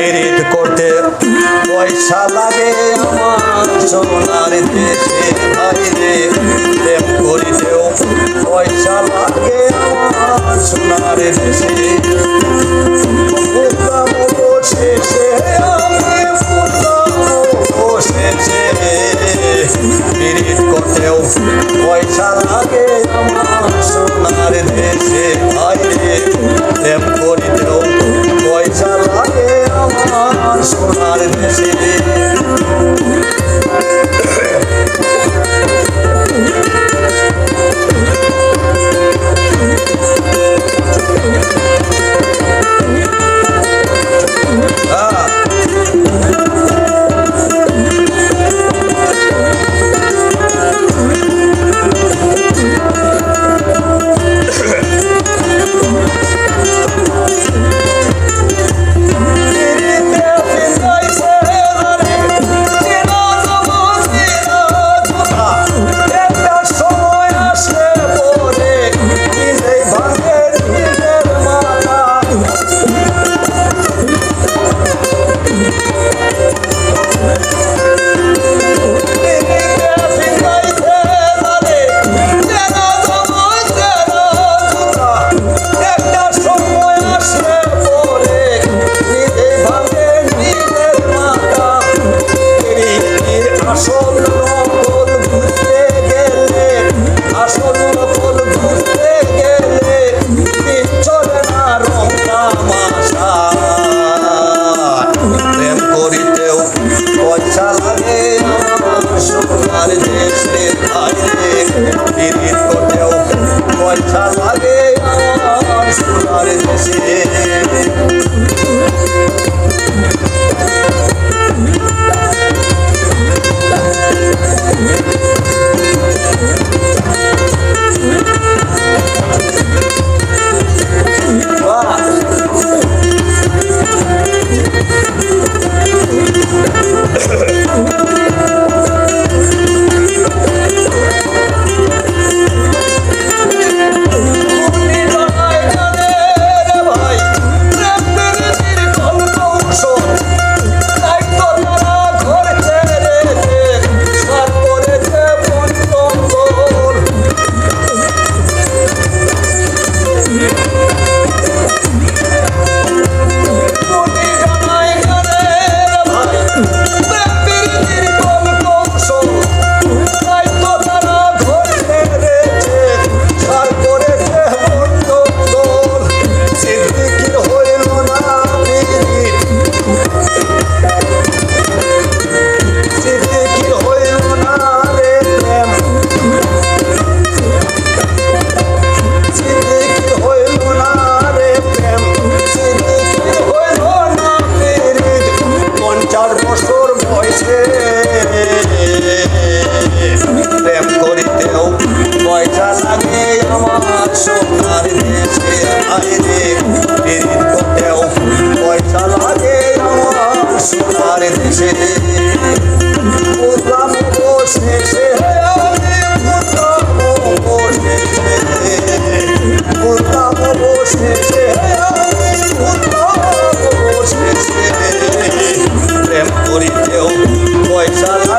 পিরিত করতে পয়সা লাগে আমার সোনার দেশে বাইরে sorar mesele শেষে উদ্যম শেষে প্রেম করিতেও পয়সা